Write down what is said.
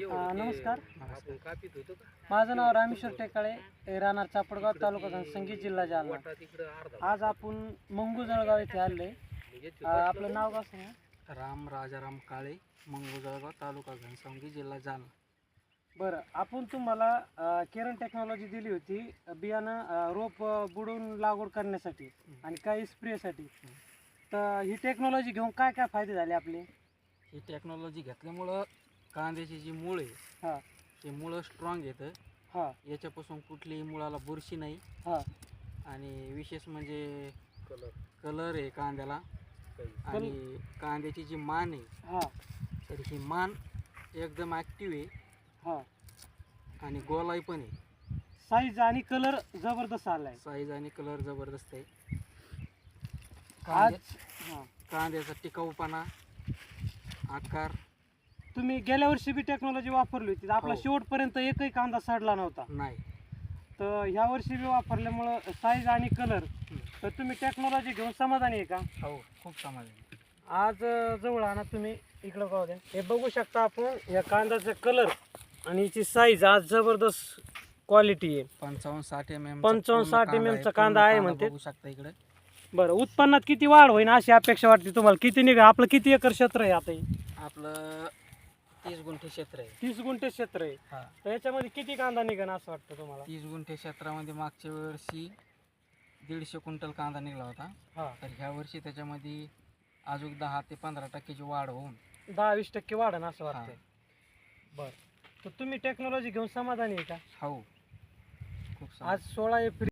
नमस्कार. माझं नाव रामेश्वर टेकाळे राहणार चापडगाव तालुका घनसंगी जिल्हा जालना. आज आपण मंगू जळगाव येथे आले आपलं नाव काय सांगा राम राजाराम काळे मंगू जळगाव तालुका घनसावंगी जिल्हा जालना. बरं आपण तुम्हाला अ, केरन टेक्नॉलॉजी दिली होती अ, बियाणं अ, रोप अ, बुडवून लागवड करण्यासाठी आणि काही स्प्रेसाठी तर ही टेक्नॉलॉजी घेऊन काय काय फायदे झाले आपले? ही टेक्नॉलॉजी घेतल्यामुळं कांद्याची जी मुळ आहे हां. ते मुळं स्ट्रॉंग येतं हां. याच्यापासून कुठलीही मुळाला बुरशी नाही. हां. आणि विशेष म्हणजे कलर कलर आहे कांद्याला. आणि कांद्याची जी मान आहे हां. तर ही मान एकदम ॲक्टिव्ह आहे. हां. आणि गोलाई पण आहे. साईज आणि कलर जबरदस्त आलाय. साईज आणि कलर जबरदस्त आहे. आज कांद्या हां कांद्याचा टिकाऊपणा आकार. तुम्ही गेल्या वर्षी बी टेक्नॉलॉजी वापरली होती. आपला हो. शेवटपर्यंत एकही कांदा सडला नव्हता. नाही. तर ह्या वर्षी बी वापरल्यामुळं साईज आणि कलर तर तुम्ही टेक्नॉलॉजी घेऊन समाधानी आहे का? हो खूप समाधान आज अं, जवळ आणा तुम्ही. इकडं पाहू द्या. हे बघू शकता आपण या कांद्याचा कलर आणि याची साईज आज जबरदस्त क्वालिटी आहे. पंचावन्न साठ एम एम 55-60 mm चा कांदा आहे म्हणते. बघू शकता इकडे. बरं उत्पन्नात किती वाढ होईल अशी अपेक्षा वाटते तुम्हाला? किती निघा आपलं किती एकर क्षेत्र आहे आता हे? आपलं तीस गुंठे क्षेत्र आहे. तीस गुंठे क्षेत्र आहे. हा. तर याच्यामध्ये किती कांदा निघण असं वाटतं तुम्हाला? तीस गुंठे क्षेत्रामध्ये मागच्या वर्षी दीडशे क्विंटल कांदा निघाला होता. हां. तर ह्या वर्षी त्याच्यामध्ये अजून दहा ते पंधरा टक्क्याची वाढ होऊन दहा वीस टक्के वाढन असं वाटतंय. बरं. तर तुम्ही टेक्नॉलॉजी घेऊन समाधानी आहे का? हो. खूप आज सोळा एप्रिल